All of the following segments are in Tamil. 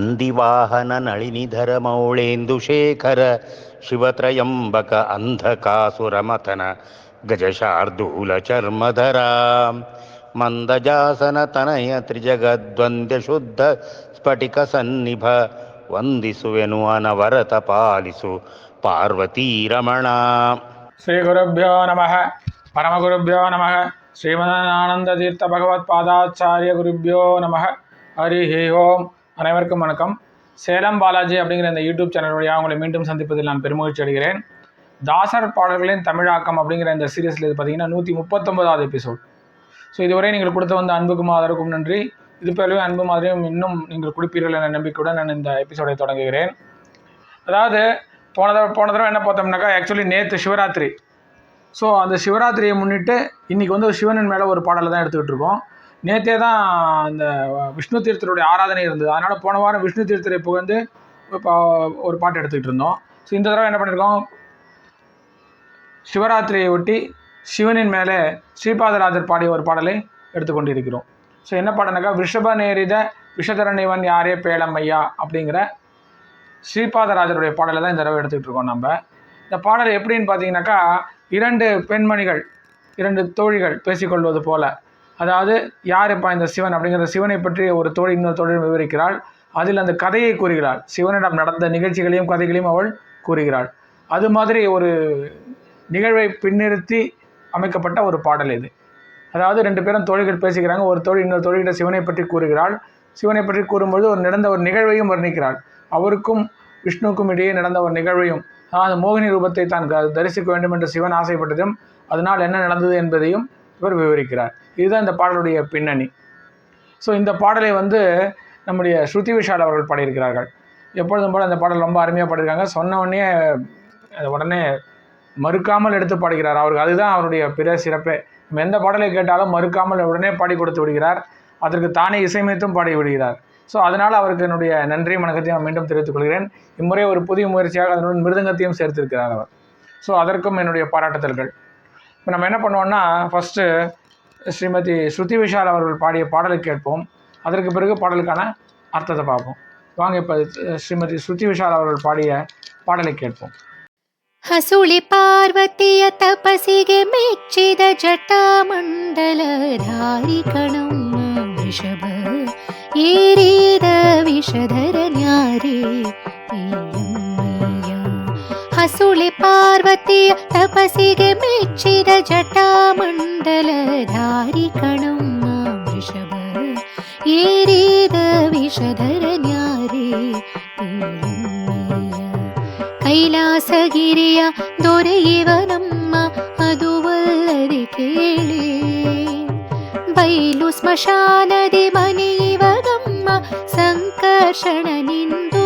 ನಂದಿವಾಹನ ನಳಿನಿಧರ ಮೌಳೇಂದು ಶೇಖರ ಶಿವತ್ರಯಂಬಕ ಅಂಧಕಾಸುರಮಥನ ಗಜಶಾರ್ದೂಲ ಚರ್ಮಧರ ಮಂದಜಾಸನ ತನಯ ತ್ರಿಜಗದ್ವಂದ್ಯ ಶುದ್ಧ ಸ್ಫಟಿಕ ಸನ್ನಿಭ ವಂದಿಸುವೆನು ಅನವರತ ಪಾಲಿಸು ಪಾರ್ವತೀ ಶ್ರೀ ಗುರುಭ್ಯೋ ನಮಃ ಪರಮ ಗುರುಭ್ಯೋ ನಮಃ ಶ್ರೀಮದಾನಂದ ತೀರ್ಥ ಭಗವತ್ಪಾದಾಚಾರ್ಯ ಗುರುಭ್ಯೋ ನಮಃ ಹರಿ ಓಂ அனைவருக்கும் வணக்கம். சேலம் பாலாஜி அப்படிங்கிற இந்த யூடியூப் சேனல் வழியாக உங்களை மீண்டும் சந்திப்பதில் நான் பெருமகிழ்ச்சி அடைகிறேன். தாசர் பாடல்களின் தமிழாக்கம் அப்படிங்கிற இந்த சீரியஸில் இது பார்த்தீங்கன்னா நூற்றி முப்பத்தொன்பதாவது எபிசோட் ஸோ இதுவரை நீங்கள் கொடுத்த வந்த அன்புக்கும் ஆதரவுக்கும் நன்றி. இது போலவே அன்பு மாதிரியும் இன்னும் நீங்கள் கொடுப்பீர்கள் என நம்பிக்கையுடன் நான் இந்த எபிசோடை தொடங்குகிறேன். அதாவது போன தடவை போன தடவை என்ன பார்த்தோம்னாக்கா ஆக்சுவலி நேற்று சிவராத்திரி. ஸோ அந்த சிவராத்திரியை முன்னிட்டு இன்றைக்கி வந்து ஒரு சிவனின் மேலே ஒரு பாடலை தான் எடுத்துக்கிட்டு இருக்கோம். நேற்றே தான் அந்த விஷ்ணு தீர்த்தருடைய ஆராதனை இருந்தது. அதனால் போன வாரம் விஷ்ணு தீர்த்தரை புகழ்ந்து இப்போ ஒரு பாட்டு எடுத்துக்கிட்டு இருந்தோம். ஸோ இந்த தடவை என்ன பண்ணியிருக்கோம் சிவராத்திரியை ஒட்டி சிவனின் மேலே ஸ்ரீபாதராஜர் பாடிய ஒரு பாடலை எடுத்துக்கொண்டிருக்கிறோம் ஸோ என்ன பாடனாக்கா விஷப நேரித விஷதரணிவன் யாரே பேளம்மையா அப்படிங்கிற ஸ்ரீபாதராஜருடைய பாடலை தான் இந்த தடவை எடுத்துக்கிட்டு இருக்கோம் நம்ம. இந்த பாடல் எப்படின்னு பார்த்தீங்கன்னாக்கா இரண்டு பெண்மணிகள் இரண்டு தோழிகள் பேசிக்கொள்வது போல. அதாவது யார் இப்போ இந்த சிவன் அப்படிங்கிற சிவனை பற்றி ஒரு தோழி இன்னொரு தோழி விவரிக்கிறாள். அதில் அந்த கதையை கூறுகிறாள். சிவனிடம் நடந்த நிகழ்ச்சிகளையும் கதைகளையும் அவள் கூறுகிறாள். அது மாதிரி ஒரு நிகழ்வை பின்னிறுத்தி அமைக்கப்பட்ட ஒரு பாடல் இது. அதாவது ரெண்டு பேரும் தோழிகள் பேசிக்கிறாங்க. ஒரு தோழி இன்னொரு தோழிகிட்ட சிவனை பற்றி கூறுகிறாள். சிவனை பற்றி கூறும்பொழுது ஒரு நடந்த ஒரு நிகழ்வையும் வர்ணிக்கிறாள். அவருக்கும் விஷ்ணுவுக்கும் இடையே நடந்த ஒரு நிகழ்வையும் அதாவது மோகினி ரூபத்தை தான் தரிசிக்க வேண்டும் என்று சிவன் ஆசைப்பட்டதும் அதனால் என்ன நடந்தது என்பதையும் இவர் விவரிக்கிறார். இதுதான் இந்த பாடலுடைய பின்னணி. ஸோ இந்த பாடலை வந்து நம்முடைய ஸ்ருதி விஷால் அவர்கள் பாடியிருக்கிறார்கள். எப்பொழுதும் போல் அந்த பாடல் ரொம்ப அருமையாக பாடியிருக்காங்க. சொன்ன உடனே உடனே மறுக்காமல் எடுத்து பாடுகிறார். அவருக்கு அதுதான் அவருடைய பிற சிறப்பே. நம்ம எந்த பாடலை கேட்டாலும் மறுக்காமல் உடனே பாடி கொடுத்து விடுகிறார். அதற்கு தானே இசையமைத்தும் பாடி விடுகிறார். ஸோ அதனால் அவருக்கு என்னுடைய நன்றி வணக்கத்தையும் நான் மீண்டும் தெரிவித்துக் கொள்கிறேன். இம்முறை ஒரு புதிய முயற்சியாக அதனுடன் மிருதங்கத்தையும் சேர்த்திருக்கிறார் அவர். ஸோ அதற்கும் என்னுடைய பாராட்டுதல்கள். இப்போ நம்ம என்ன பண்ணுவோம்னா ஃபஸ்ட்டு ஸ்ரீமதி ஸ்ருதி விஷால் அவர்கள் பாடிய பாடலை கேட்போம் அதற்கு பிறகு பாடலுக்கான அர்த்தத்தை பார்ப்போம் வாங்க இப்போ ஸ்ரீமதி ஸ்ருதி விஷால் அவர்கள் பாடிய பாடலை கேட்போம் ಹಸುಳಿ ಪಾರ್ವತಿಯ ತಪಸಿಗೆ ಮೆಚ್ಚಿದ ಜಟಾಮಂಡಲಧಾರಿ ಕಣಮ್ಮ ವೃಷಭ ಏರಿದ ಪಾರ್ವತಿಯ ತಪಸಿಗೆ ಮೆಚ್ಚಿದ ಜಟಾಮಂಡಲಧಾರಿ ಕಣಮ್ಮ ವೃಷಭ ಏರಿದ ವಿಷಧರ ನ್ಯಾರಿ ಅಯ್ಯಮ್ಮಯ್ಯ. ಕೈಲಾಸಗಿರಿಯ ದೊರೆಯುವನಮ್ಮ ಅದುವಲ್ಲದೆ ಕೇಳಿ ಬೈಲು ಸ್ಮಶಾನದಿ ಮನೆಯುವಗಮ್ಮ ಸಂಕರ್ಷಣ ನಿಂದು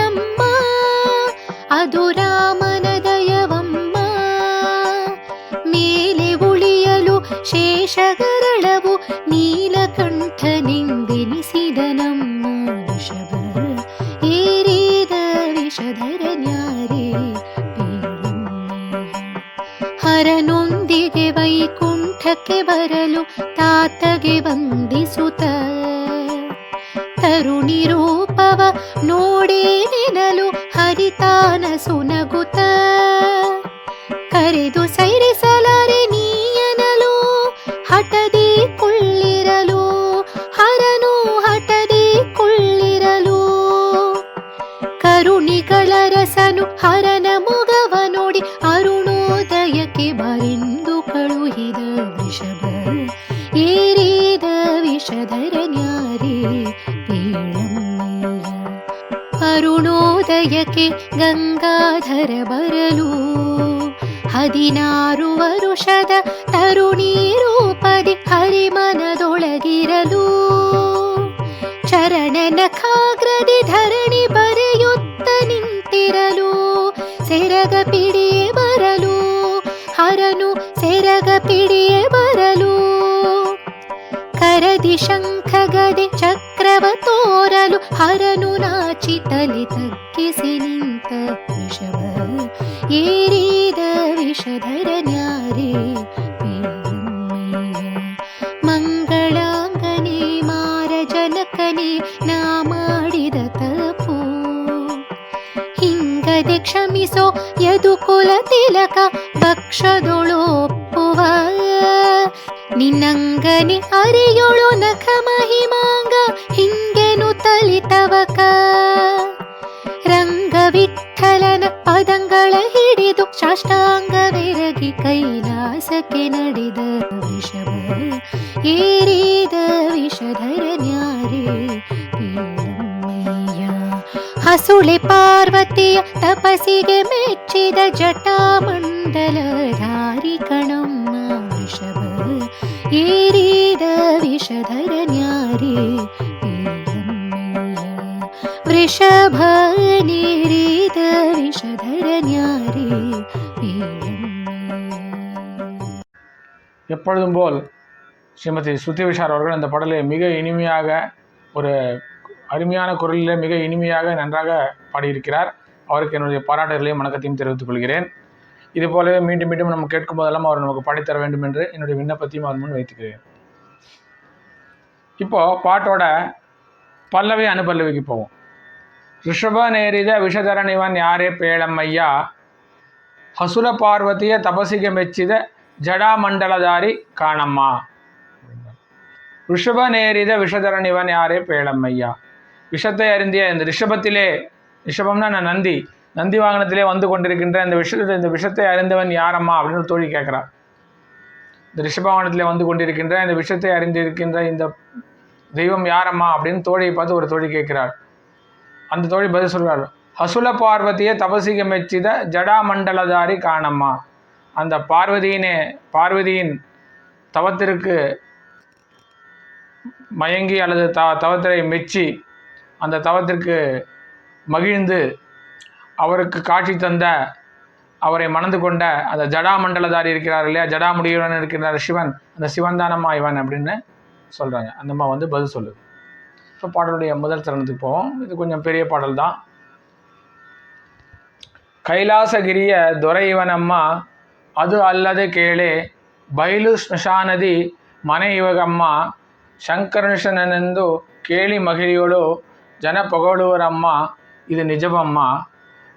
ಬರಲು ತಾತಗೆ ವಂದಿಸುತ್ತ. ತರುಣಿ ರೂಪವ ನೋಡಿ ನೆನಲು ಹರಿತಾನ ಸುನಗುತ್ತ ಕರೆದು ಅರುಣೋದಯಕ್ಕೆ ಗಂಗಾಧರ ಬರಲು. ಹದಿನಾರು ವರುಷದ ತರುಣಿ ರೂಪದಿ ಹರಿಮನದೊಳಗಿರಲು. ಚರಣನ ಖಾಗ್ರದಿ ಧರಣಿ ಬರೆಯುತ್ತ ನಿಂತಿರಲು. ಸೆರಗ ಪಿಡಿಯೇ ಬರಲು. ಹರನು ಸೆರಗ ಪಿಡಿಯೇ ಬರಲು. ಕರದಿ ಶಂಖ ಗದೆ ಚಕ್ರವ ತೋರಲು ಹರನು ನಾಚಿ ತಲೆ ತಗ್ಗಿಸಿ ನಿಂತ ವೃಷಭ ಏರಿದ ವಿಷಧರ ನ್ಯಾರಿ ಮಂಗಳಾಂಗನೆ ಮಾರ ಜನಕನೆ ನಾ ಮಾಡಿದ ತಪು. ಹಿಂಗದೆ ಕ್ಷಮಿಸೋ ಯದು ಕುಲ ತಿಲಕ ಭಕ್ಷದೊಳೊಪ್ಪುವ ನಿನ್ನಂಗನೆ ಅರಿಯೊಳು ನಖ ಮಹಿಮಾಂಗ, ಹಿಂಗೆನು ತಲಿತವಕ. ಸಾಷ್ಟಾಂಗವೆರಗಿ ಕೈಲಾಸಕ್ಕೆ ನಡೆದ ವಿಷವ ಏರಿದ ವಿಷಧರ ನ್ಯಾರೆ ಹಸುಳೆ ಪಾರ್ವತಿಯ ತಪಸಿಗೆ ಮೆಚ್ಚಿದ ಜಟಾಮಂಡಲಧಾರಿ ಕಣಮ್ಮ ವೃಷಭ ಏರಿದ ವಿಷಧರ ನ್ಯಾರಿ वृषभ ವೃಷಭ ನೀರಿದ ವಿಷಧರ எப்பொழுதும் போல் ஸ்ரீமதி சுத்திவிஷார் அவர்கள் அந்த பாடலை மிக இனிமையாக ஒரு அருமையான குரலிலே மிக இனிமையாக நன்றாக பாடியிருக்கிறார். அவருக்கு என்னுடைய பாராட்டுகளையும் வணக்கத்தையும் தெரிவித்துக் கொள்கிறேன். இது போலவே மீண்டும் மீண்டும் நம்ம கேட்கும் போதெல்லாம் அவர் நமக்கு பாடித்தர வேண்டும் என்று என்னுடைய விண்ணப்பத்தையும் அவர் முன் வைத்துக்கிறேன் இப்போது பாட்டோட பல்லவி அனுபல்லவிக்கு போவோம். ரிஷப நேரித விஷதரணிவன் யாரே பேளம் ஐயா? ஹசுல பார்வதிய தபசிக மெச்சித ஜடாமண்டலதாரி காணம்மா. ரிஷப நேரித விஷதரன் இவன் யாரே பேளம்மையா விஷத்தை அறிந்திய இந்த ரிஷபத்திலே ரிஷபம்னா நான் நந்தி. நந்தி வாகனத்திலே வந்து கொண்டிருக்கின்ற இந்த விஷத்தை இந்த விஷத்தை அறிந்தவன் யாரம்மா அப்படின்னு தோழி கேட்குறா இந்த ரிஷப வந்து கொண்டிருக்கின்ற இந்த விஷத்தை அறிந்திருக்கின்ற இந்த தெய்வம் யாரம்மா அப்படின்னு தோழியை பார்த்து ஒரு தோழி கேட்கிறார் அந்த தோழி பதில் சொல்கிறார் ஹசுல பார்வதியை தபசிக மெச்சித ஜடாமண்டலதாரி காணம்மா. அந்த பார்வதியினே பார்வதியின் தவத்திற்கு மயங்கி அல்லது த தவத்திரை மெச்சி அந்த தவத்திற்கு மகிழ்ந்து அவருக்கு காட்சி தந்த அவரை மணந்து கொண்ட அந்த ஜடாமண்டலதாரி இருக்கிறார் இல்லையா? ஜடாமுடியுடன் இருக்கிறார் சிவன். அந்த சிவன் தானம்மா இவன் அப்படின்னு சொல்கிறாங்க அந்தம்மா வந்து பதில் சொல்லுது. இப்போ பாடலுடைய முதல் தருணத்துக்கு போவோம். இது கொஞ்சம் பெரிய பாடல் தான். கைலாசகிரிய துரை இவன் அம்மா ಅದು ಅಲ್ಲದೆ ಕೇಳೆ ಬಯಲು ಸ್ಮಶಾನದಿ ಮನೆ ಇವಾಗಮ್ಮ ಶಂಕರನಿಶನೆಂದು ಕೇಳಿ ಮಹಿಳೆಯಳು ಜನ ಪೊಗಳುವರಮ್ಮ ಇದು ನಿಜವಮ್ಮ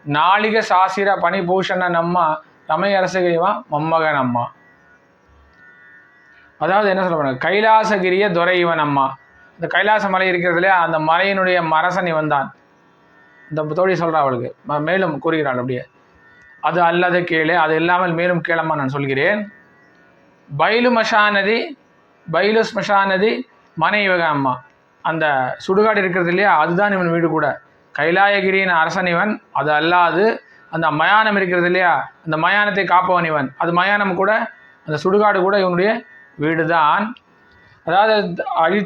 ನಾಳಿಗೆ ಸಾಸಿರ பணிபூஷணனம்மா ரமையரசுக இவன் மொம்மகனம்மா அதாவது என்ன சொல்ல போறாங்க கைலாசகிரிய துரை இவன் அம்மா இந்த கைலாச மலை இருக்கிறது இல்லையா அந்த மலையினுடைய மரசன் இவன் தான் இந்த தோழி சொல்கிறா அவளுக்கு ம- மேலும் கூறுகிறாள் அப்படியே அது அல்லது கீழே அது இல்லாமல் மேலும் கீழமாக நான் சொல்கிறேன். பைலு மஷாநதி பைலு ஸ்மஷானதி மனை அம்மா. அந்த சுடுகாடு இருக்கிறது இல்லையா அதுதான் இவன் வீடு கூட. கைலாயகிரியின் அரசன் இவன் அது அல்லாது அந்த மயானம் இருக்கிறது இல்லையா அந்த மயானத்தை காப்பவன் இவன். அது மயானம் கூட அந்த சுடுகாடு கூட இவனுடைய வீடு தான் அதாவது அழி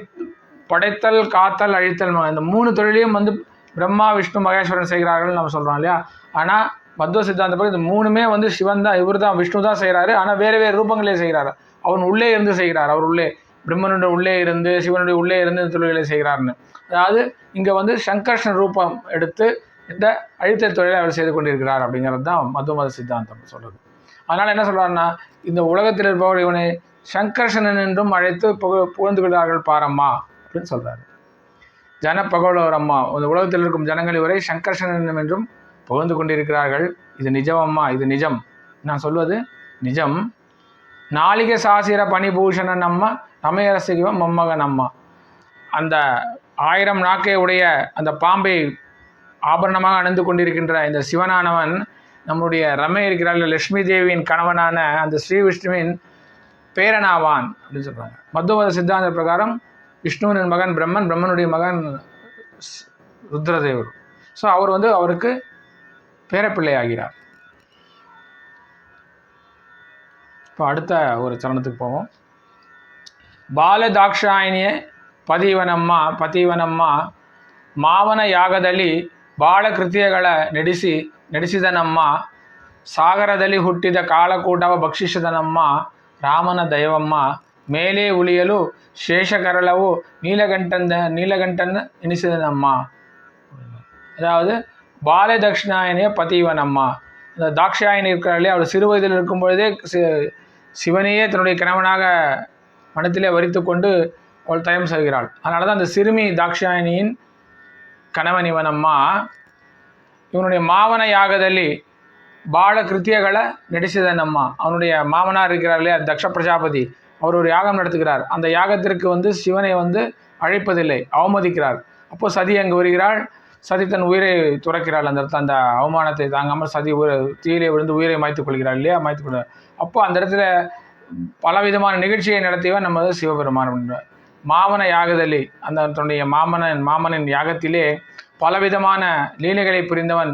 படைத்தல் காத்தல் அழித்தல் இந்த மூணு தொழிலையும் வந்து பிரம்மா விஷ்ணு மகேஸ்வரன் செய்கிறார்கள் நம்ம சொல்கிறோம் இல்லையா. ஆனால் மத்வ சித்தாந்தப்படி இந்த மூணுமே வந்து சிவன் தான் இவர் தான் விஷ்ணு தான் செய்கிறாரு ஆனால் வேறு வேறு ரூபங்களே செய்கிறாரு அவன் உள்ளே இருந்து செய்கிறார் அவர் உள்ளே பிரம்மனுடைய உள்ளே இருந்து சிவனுடைய உள்ளே இருந்து இந்த தொழில்களை செய்கிறார்னு அதாவது இங்கே வந்து சங்கர்ஷன் ரூபம் எடுத்து இந்த அழித்தல் தொழிலை அவர் செய்து கொண்டிருக்கிறார் அப்படிங்கிறது தான் மது மத சித்தாந்தம் சொல்கிறது அதனால் என்ன சொல்கிறாருன்னா இந்த உலகத்தில் இருப்பவர் இவனை சங்கர்ஷனன் என்றும் அழைத்து புக புகழ்ந்து கொள்கிறார்கள் பாரம்மா அப்படின்னு சொல்கிறாரு ஜன பகவலோரம்மா இந்த உலகத்தில் இருக்கும் ஜனங்கள் இவரை சங்கர்ஷனன் என்றும் புகழ்ந்து கொண்டிருக்கிறார்கள். இது நிஜமம்மா? இது நிஜம். நான் சொல்வது நிஜம். நாளிகை சாசிர பணிபூஷணன் அம்மா ரமையரசிவம் மம்மகன் அம்மா அந்த ஆயிரம் நாக்கை உடைய அந்த பாம்பை ஆபரணமாக அணிந்து கொண்டிருக்கின்ற இந்த சிவனானவன் நம்முடைய ரமை இருக்கிறார்கள் லட்சுமி தேவியின் கணவனான அந்த ஸ்ரீ விஷ்ணுவின் பேரனாவான் அப்படின்னு சொல்கிறாங்க மத்துவத சித்தாந்த பிரகாரம் விஷ்ணுவின் மகன் பிரம்மன் பிரம்மனுடைய மகன் ருத்ரதேவர். ஸோ அவர் வந்து அவருக்கு பேரப்பிள்ளை ஆகிறார் இப்போ அடுத்த ஒரு சரணத்துக்கு போவோம் ಬಾಲದಾಕ್ಷಾಯಿಣಿಯೇ ಪದೀವನಮ್ಮ ಪತಿವನಮ್ಮ ಮಾವನ ಯಾಗದಲ್ಲಿ ಬಾಳ ಕೃತ್ಯಗಳ ನಡೆಸಿ ನಡೆಸಿದನಮ್ಮ ಸಾಗರದಲ್ಲಿ ಹುಟ್ಟಿದ ಕಾಳಕೂಟವ ಭಕ್ಷಿಸಿದನಮ್ಮ ರಾಮನ ದೈವಮ್ಮ ಮೇಲೆ ಉಳಿಯಲು ಶೇಷಕರಳವು ನೀಲಗಂಟನ ನೀಲಗಂಟನ ಎನಿಸಿದನಮ್ಮ அதாவது பால தட்சிணாயனே பதிவன் அம்மா இந்த தாக்ஷாயன் இருக்கிறாளே அவள் சிறு வயதில் இருக்கும் பொழுதே சிவனையே தன்னுடைய கணவனாக மனத்திலே வரித்து கொண்டு அவள் தயம் செய்கிறாள். அதனால தான் அந்த சிறுமி தாக்ஷாயணியின் கணவன் இவன் அம்மா இவனுடைய மாவன யாகದಲ್ಲಿ பால கிருத்தியகளை நடிச்சதன் அம்மா அவனுடைய மாமனார் இருக்கிறார் இல்லையா தக்ஷ பிரஜாபதி அவர் ஒரு யாகம் நடத்துகிறார். அந்த யாகத்திற்கு வந்து சிவனை வந்து அழைப்பதில்லை அவமதிக்கிறார். அப்போது சதி அங்கு வருகிறாள். சதி தன் உயிரை துறக்கிறாள். அந்த இடத்துல அந்த அவமானத்தை தாங்காமல் சதி உயிரை தீயிலே விழுந்து உயிரை மாய்த்து கொள்கிறாள் இல்லையா? மாய்த்து கொள்கிறார் அப்போ அந்த இடத்துல பலவிதமான நிகழ்ச்சியை நடத்தியவன் நம்ம சிவபெருமான் மாமன யாகதலி அந்த தன்னுடைய மாமனன் மாமனின் யாகத்திலே பலவிதமான லீலைகளை புரிந்தவன்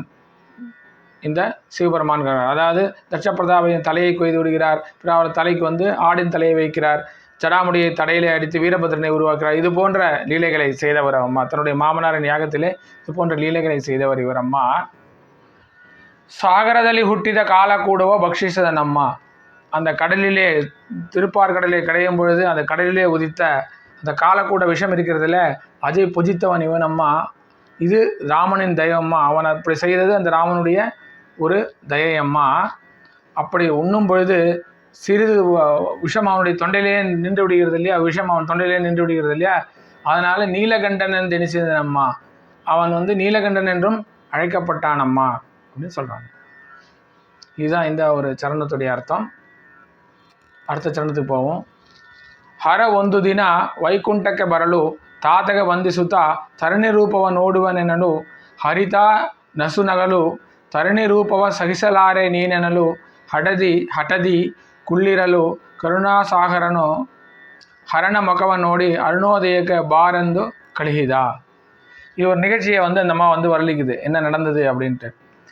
இந்த சிவபெருமான். அதாவது தட்சப்பிரதாபின் தலையை கொய்து விடுகிறார். பிற அவர் தலைக்கு வந்து ஆடின் தலையை வைக்கிறார். ஜடாமுடியை தடையிலே அடித்து வீரபத்ரனை உருவாக்குறார் இது போன்ற லீலைகளை செய்தவர் அம்மா தன்னுடைய மாமனாரின் யாகத்திலே இது போன்ற லீலைகளை செய்தவர் இவர் அம்மா ಸಾಗರದಲ್ಲಿ ಹುಟ್ಟಿದ ಕಾಲ ಕೂಡುವ ಭಕ್ಷಿಸದ ನಮ್ಮ அந்த கடலிலே திருப்பார் கடலை கடையும் பொழுது அந்த கடலிலே உதித்த அந்த காலக்கூட விஷம் இருக்கிறதுல அதை புஜித்தவன் இவன் அம்மா இது ராமனின் தயவம்மா அவன் அப்படி செய்தது அந்த ராமனுடைய ஒரு தயையம்மா அப்படி உண்ணும் பொழுது சிறிது விஷம் அவனுடைய தொண்டையிலே நின்று விடுகிறது இல்லையா? விஷம் அவன் தொண்டையிலே நின்று விடுகிறது இல்லையா? அதனால் நீலகண்டன் என்று அம்மா அவன் வந்து நீலகண்டன் என்றும் அழைக்கப்பட்டான் அம்மா அப்படின்னு சொல்கிறாங்க இதுதான் இந்த ஒரு சரணத்துடைய அர்த்தம். அடுத்த சரணத்துக்கு போவோம். ಹರ ಒಂದು ದಿನ ವೈಕುಂಠಕ್ಕೆ ಬರಲು ತಾತಗ ವಂದಿಸುತ್ತಾ ತರಣಿ ರೂಪವ ஹரிதா நசு நகலு ತರಣಿ ರೂಪವ ಸಹಿಸಲಾರೆ ನೀನೆನಲು ஹடதி ಹಠದಿ ಕುಳ್ಳಿರಲು ಕರುಣಾಸಾಗರನು ಹರಣ ಮುಖವ ನೋಡಿ ಅರುಣೋದಯಕ್ಕೆ ಬಾರೆಂದು ಕಳುಹಿದ இது ஒரு நிகழ்ச்சியை வந்து அந்த அம்மா வந்து வரலிக்குது என்ன நடந்தது அப்படின்ட்டு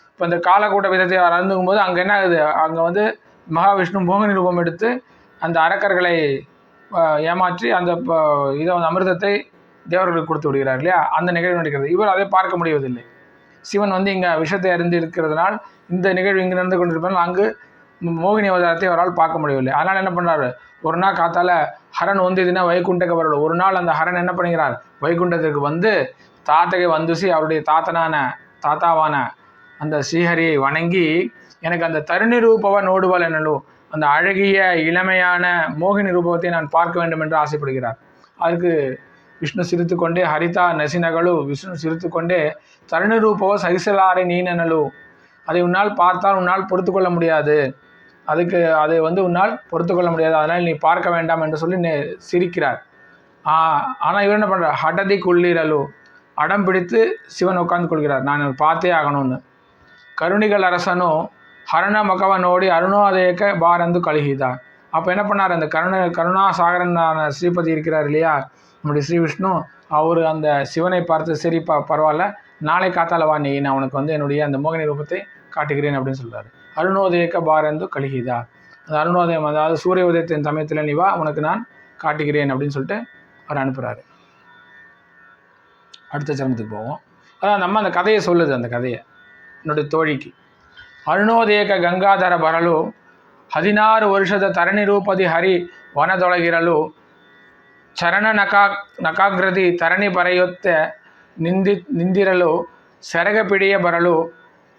இப்போ இந்த காலக்கூட்ட விதத்தை அறந்துக்கும் போது அங்கே என்ன ஆகுது அங்கே வந்து மகாவிஷ்ணு மோகினி ரூபம் எடுத்து அந்த அரக்கர்களை ஆஹ், ஏமாற்றி அந்த ப- இதை வந்து அமிர்தத்தை தேவர்களுக்கு கொடுத்து விடுகிறார் இல்லையா அந்த நிகழ்வு நடக்கிறது இவர் அதை பார்க்க முடிவதில்லை சிவன் வந்து இங்கே விஷத்தை அறிந்து இருக்கிறதுனால் இந்த நிகழ்வு இங்கே நடந்து கொண்டிருப்பதால் அங்கு மோகினி அவதாரத்தை அவரால் பார்க்க முடியவில்லை. அதனால் என்ன பண்ணுறாரு ஒரு நாள் காத்தால ஹரன் ஒந்திதுன்னா வைகுண்டக்க வரல ஒரு நாள் அந்த ஹரன் என்ன பண்ணுகிறார்? வைகுண்டத்துக்கு வந்து தாத்தகை வந்துசி அவருடைய தாத்தனான தாத்தாவான அந்த ஸ்ரீஹரியை வணங்கி எனக்கு அந்த தருணி ரூபவ நோடுவல் என்னலோ அந்த அழகிய இளமையான மோகினி ரூபத்தை நான் பார்க்க வேண்டும் என்று ஆசைப்படுகிறார். அதுக்கு விஷ்ணு சிரித்துக்கொண்டே ஹரிதா நசினகளு விஷ்ணு சிரித்துக்கொண்டே தருண ரூபவோ சகிசலாரை நீனலு அதை உன்னால் பார்த்தால் உன்னால் பொறுத்துக்கொள்ள முடியாது. அதுக்கு அதை வந்து உன்னால் பொறுத்துக்கொள்ள முடியாது. அதனால் நீ பார்க்க வேண்டாம் என்று சொல்லி சிரிக்கிறார். ஆனால் இவர் என்ன பண்ணுறார் ஹடதி குள்ளீரலு. அடம் பிடித்து சிவன் உட்கார்ந்து கொள்கிறார். நான் பார்த்தே ஆகணும்னு. கருணிகள் அரசனும் ஹரண மகவனோடி அருணோதயக்க பாரந்து கழுகிதார் அப்போ என்ன பண்ணார்? அந்த கருண கருணா சாகரனான ஸ்ரீபதி இருக்கிறார் இல்லையா? நம்முடைய ஸ்ரீ விஷ்ணு அவர் அந்த சிவனை பார்த்து சரி ப பரவாயில்ல. நாளை காத்தால வா நீ. நான் உனக்கு வந்து என்னுடைய அந்த மோகினி ரூபத்தை காட்டுகிறேன் அப்படின்னு சொல்கிறாரு அருணோதயக்க பாரந்து கழுகிதா அந்த அருணோதயம் அதாவது சூரிய உதயத்தின் சமயத்தில் நீ வா உனக்கு நான் காட்டுகிறேன் அப்படின்னு சொல்லிட்டு அவர் அனுப்புகிறாரு அடுத்த சரணத்துக்கு போவோம் அதான் நம்ம அந்த கதையை சொல்லுது அந்த கதையை என்னுடைய ತೋಳಿಕೆ ಅರುಣೋದಯಕ ಗಂಗಾಧರ ಬರಲು ಹದಿನಾರು ವರ್ಷದ ತರಣಿ ರೂಪದಿ ಹರಿ ವನದೊಳಗಿರಲು ಚರಣ ನಕಾ ನಕಾಗ್ರದಿ ತರಣಿ ಬರೆಯುತ್ತೆ ನಿಂದಿ ನಿಂದಿರಲು ಸೆರಗ ಪಿಡಿಯ ಬರಲು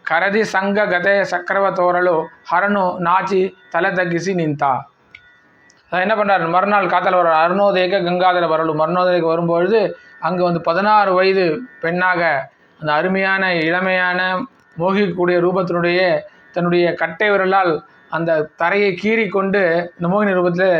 ಕರದಿ ಸಂಘ ಗದೆ ಸಕ್ರವ ತೋರಲು ಹರನು ನಾಚಿ ತಲೆ ತಗ್ಗಿಸಿ ನಿಂತ அதான் என்ன பண்ணுறாரு மறுநாள் காத்தால வர அருணோதயக்க கங்காதர வரலு மருணோதயக்கு வரும்பொழுது அங்கே வந்து பதினாறு வயது பெண்ணாக அந்த அருமையான இளமையான மோகிக்கக்கூடிய ரூபத்தினுடைய தன்னுடைய கட்டை விரலால் அந்த தரையை கீறி கொண்டு இந்த மோகினி ரூபத்தில்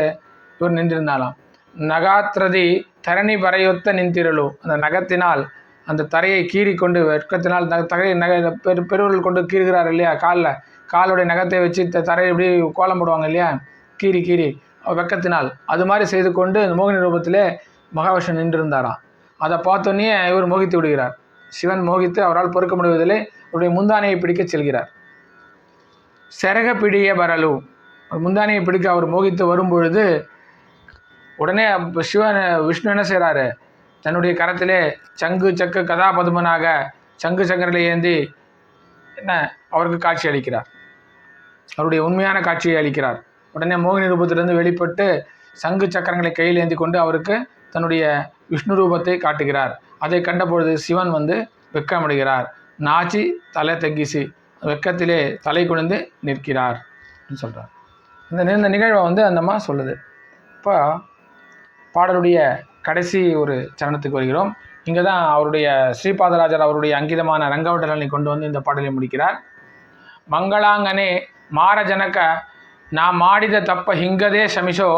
இவர் நின்றிருந்தாலாம் நகாத்ரதி தரணி பறையொத்த நின்றிரலு அந்த நகத்தினால் அந்த தரையை கீறி கொண்டு வெட்கத்தினால் த- தரையை நகை பெரு பெருவர்கள் கொண்டு கீறுகிறார் இல்லையா? காலில். காலுடைய நகத்தை வச்சு த- தரையை இப்படி கோலம் போடுவாங்க இல்லையா? கீறி கீறி வெக்கத்தினால். அது மாதிரி செய்து கொண்டு இந்த மோகினி ரூபத்திலே மகாவிஷ்ணு நின்றிருந்தாராம். அதை பார்த்தோன்னே இவர் மோகித்து விடுகிறார். சிவன் மோகித்து அவரால் பொறுக்க முடிவதில்லை அவருடைய முந்தானையை பிடிக்கச் செல்கிறார். செரக பிடிய பரலு. முந்தானையை பிடிக்க அவர் மோகித்து வரும்பொழுது உடனே சிவன் விஷ்ணு என்ன செய்கிறாரு தன்னுடைய கரத்திலே சங்கு சக்கு கதாபதுமனாக சங்கு சக்கரலை ஏந்தி என்ன அவருக்கு காட்சி அளிக்கிறார். அவருடைய உண்மையான காட்சியை அளிக்கிறார். உடனே மோகினி ரூபத்திலிருந்து வெளிப்பட்டு சங்கு சக்கரங்களை கையில் ஏந்தி கொண்டு அவருக்கு தன்னுடைய விஷ்ணு ரூபத்தை காட்டுகிறார். அதை கண்டபொழுது சிவன் வந்து வெக்கமடைகிறார். நாச்சி தலை தங்கிசி வெக்கத்திலே தலை குனிந்து நிற்கிறார் அப்படின்னு சொல்கிறார் இந்த நிகழ்வை வந்து அந்தம்மா சொல்லுது. இப்போ பாடலுடைய கடைசி ஒரு சரணத்துக்கு வருகிறோம். இங்கே தான் அவருடைய ஸ்ரீபாதராஜர் அவருடைய அங்கிதமான ரங்கவடலனை கொண்டு வந்து இந்த பாடலை முடிக்கிறார். மங்களாங்கனே மாரஜனக நான் ಮಾಡಿದ ತಪ್ಪ ಹಿಂಗದೇ ಶಮಿಸೋ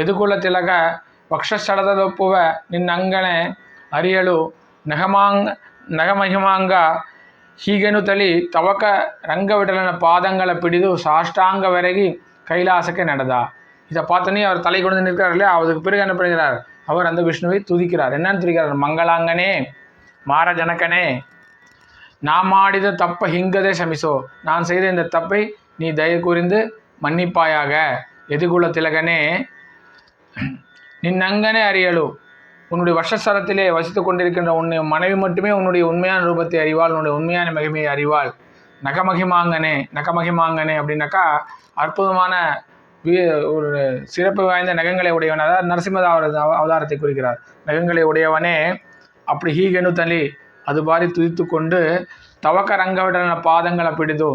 ಯದುಕುಲ ತಿಲಕ ವಕ್ಷಸ್ಥಳದೊಪ್ಪುವ ನಿನ್ನಂಗಣೆ ಅರಿಯಳು ನಗಮಾಂಗ ನಗಮಹಿಮಾಂಗ ಹೀಗೆನು தவக்க ரங்கவிடலன பாதங்களை பிடிது சாஷ்டாங்க விறகி கைலாசக்கே நடந்தா. இதை பார்த்தோன்னே அவர் தலை கொண்டு நிற்கிறார் இல்லையா? அவருக்கு பிறகு என்ன பண்ணுகிறார்? அவர் அந்த விஷ்ணுவை துதிக்கிறார். என்னன்னு துதிக்கிறார்? மங்களாங்கனே மாரஜனக்கனே நான் மாடித தப்ப ஹிங்கதே சமிசோ. நான் செய்த இந்த தப்பை நீ தயவு கூர்ந்து மன்னிப்பாயாக. எதுகுல திலகனே நின்னங்கனே அறியலு. உன்னுடைய வருஷஸ்தலத்திலே வசித்து கொண்டிருக்கின்ற உன்னை மனைவி மட்டுமே உன்னுடைய உண்மையான ரூபத்தை அறிவாள் உன்னுடைய உண்மையான மகிமையை அறிவாள். நகமகிமாங்கனே நகமகிமாங்கனே அப்படின்னாக்கா அற்புதமான ஒரு சிறப்பு வாய்ந்த நகங்களை உடையவன் அதாவது நரசிம்ம அவதாரத்தை குறிக்கிறார். நகங்களை உடையவனே அப்படி ஹீகெனு தலி அது மாதிரி துதித்து கொண்டு தவக்க ரங்கவிடலன பாதங்களை பிடிதோ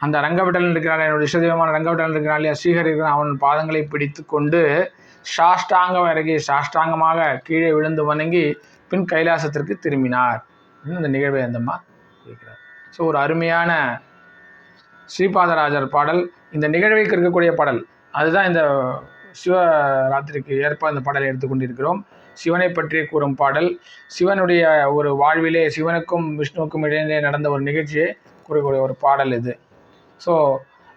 அந்த ரங்கவிடலன் இருக்கிறான் என்னுடைய இஷ்டதெய்வமான ரங்கவிடலன் இருக்கிறான் இல்லையா ஸ்ரீஹர் இருக்கிறான் அவன் பாதங்களை பிடித்து கொண்டு சாஷ்டாங்கம் இறங்கி சாஷ்டாங்கமாக கீழே விழுந்து வணங்கி பின் கைலாசத்திற்கு திரும்பினார். அந்த இந்த நிகழ்வை அந்தம்மா குறிக்கிறார் ஸோ ஒரு அருமையான ஸ்ரீபாதராஜர் பாடல் இந்த நிகழ்வைக்கு இருக்கக்கூடிய பாடல் அதுதான் இந்த சிவராத்திரிக்கு ஏற்ப இந்த பாடலை எடுத்துக்கொண்டிருக்கிறோம். சிவனை பற்றி கூறும் பாடல். சிவனுடைய ஒரு வாழ்விலே சிவனுக்கும் விஷ்ணுவுக்கும் இடையே நடந்த ஒரு நிகழ்ச்சியை கூறக்கூடிய ஒரு பாடல் இது. ஸோ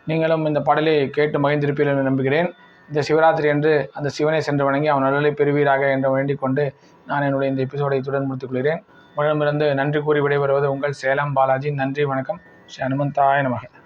நீங்களும் இந்த பாடலை கேட்டு மகிழ்ந்திருப்பீர்கள் என்று நம்புகிறேன். இந்த சிவராத்திரி என்று அந்த சிவனை சென்று வணங்கி அவன் நலனை பெறுவீராக என்று வேண்டிக் கொண்டு நான் என்னுடைய இந்த எபிசோடை இத்துடன் முடித்துக் கொள்கிறேன் உங்களிடமிருந்து நன்றி கூறி விடைபெறுவது உங்கள் சேலம் பாலாஜி. நன்றி வணக்கம். ஸ்ரீ ஹனுமந்தாய நமக.